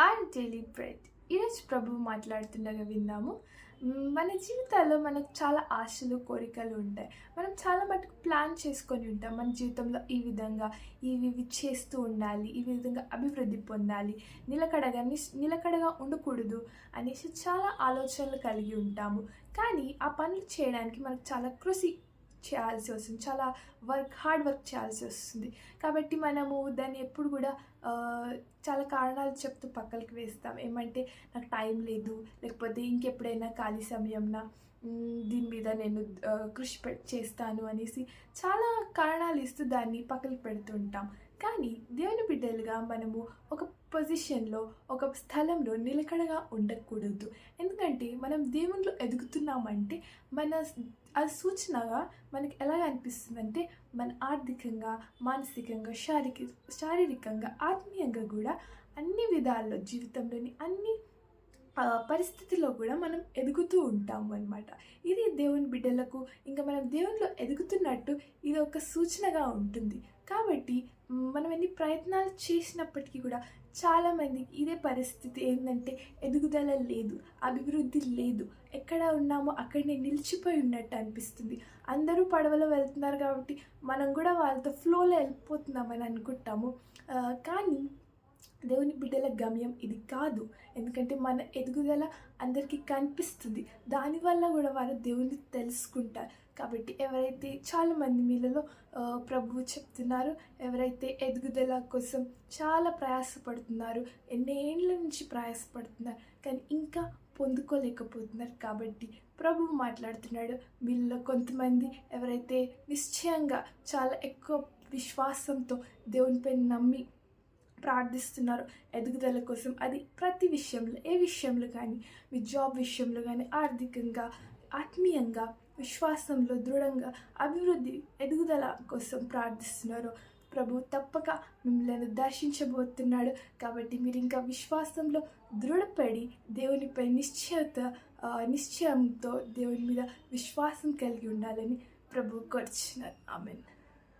Are daily bread. ఈరోజు ప్రభు మాట్లాడుతుండగా విన్నాము మన జీవితాల్లో మనకు చాలా ఆశలు కోరికలు ఉంటాయి. మనం చాలా మటుకు ప్లాన్ చేసుకొని ఉంటాం. మన జీవితంలో ఈ విధంగా ఇవి ఇవి చేస్తూ ఉండాలి ఈ విధంగా అభివృద్ధి పొందాలి నిలకడగా నిలకడగా ఉండకూడదు అనేసి చాలా ఆలోచనలు కలిగి ఉంటాము. కానీ ఆ పనులు చేయడానికి మనకు చాలా కృషి చేయాల్సి వస్తుంది. చాలా వర్క్ హార్డ్ వర్క్ చేయాల్సి వస్తుంది. కాబట్టి మనము దాన్ని ఎప్పుడు కూడా చాలా కారణాలు చెప్తూ పక్కలకి వేస్తాం. ఏమంటే నాకు టైం లేదు. లేకపోతే ఇంకెప్పుడైనా ఖాళీ సమయంలో దీని మీద నేను కృషి పె చేస్తాను అనేసి చాలా కారణాలు ఇస్తూ దాన్ని పక్కకి పెడుతుంటాం కానీ దేవుని బిడ్డలుగా మనము ఒక పొజిషన్లో ఒక స్థలంలో నిలకడగా ఉండకూడదు. ఎందుకంటే మనం దేవునిలో ఎదుగుతున్నామంటే మన ఆ సూచనగా మనకి ఎలా అనిపిస్తుందంటే మన ఆర్థికంగా మానసికంగా శారీరక శారీరకంగా ఆత్మీయంగా కూడా అన్ని విధాల్లో జీవితంలోని అన్ని పరిస్థితుల్లో పరిస్థితిలో కూడా మనం ఎదుగుతూ ఉంటాము అనమాట ఇది దేవుని బిడ్డలకు ఇంకా మనం దేవునిలో ఎదుగుతున్నట్టు ఇది ఒక సూచనగా ఉంటుంది. కాబట్టి మనం ఎన్ని ప్రయత్నాలు చేసినప్పటికీ కూడా చాలామందికి ఇదే పరిస్థితి ఏంటంటే ఎదుగుదల లేదు అభివృద్ధి లేదు. ఎక్కడ ఉన్నామో అక్కడనే నిలిచిపోయి ఉన్నట్టు అనిపిస్తుంది. అందరూ పడవలో వెళ్తున్నారు కాబట్టి మనం కూడా వాళ్ళతో ఫ్లోలో వెళ్ళిపోతున్నామని అనుకుంటాము. కానీ దేవుని బిడ్డల గమ్యం ఇది కాదు. ఎందుకంటే మన ఎదుగుదల అందరికీ కనిపిస్తుంది. దానివల్ల కూడా వారు దేవుని తెలుసుకుంటారు. కాబట్టి ఎవరైతే చాలామంది మీలలో ప్రభువు చెప్తున్నారు ఎవరైతే ఎదుగుదల కోసం చాలా ప్రయాసపడుతున్నారు ఎన్నేళ్ళ నుంచి ప్రయాసపడుతున్నారు కానీ ఇంకా పొందుకోలేకపోతున్నారు కాబట్టి ప్రభువు మాట్లాడుతున్నాడు. మీలో కొంతమంది ఎవరైతే నిశ్చయంగా చాలా ఎక్కువ విశ్వాసంతో దేవునిపై నమ్మి ప్రార్థిస్తున్నారు ఎదుగుదల కోసం. అది ప్రతి విషయంలో ఏ విషయంలో కానీ మీ జాబ్ విషయంలో కానీ ఆర్థికంగా ఆత్మీయంగా విశ్వాసంలో దృఢంగా అభివృద్ధి ఎదుగుదల కోసం ప్రార్థిస్తున్నారు. ప్రభు తప్పక మిమ్మల్ని దర్శించబోతున్నాడు కాబట్టి మీరు ఇంకా విశ్వాసంలో దృఢపడి దేవునిపై నిశ్చయత నిశ్చయంతో దేవుని మీద విశ్వాసం కలిగి ఉండాలని ప్రభు కోరుచున్నారు ఆమెను.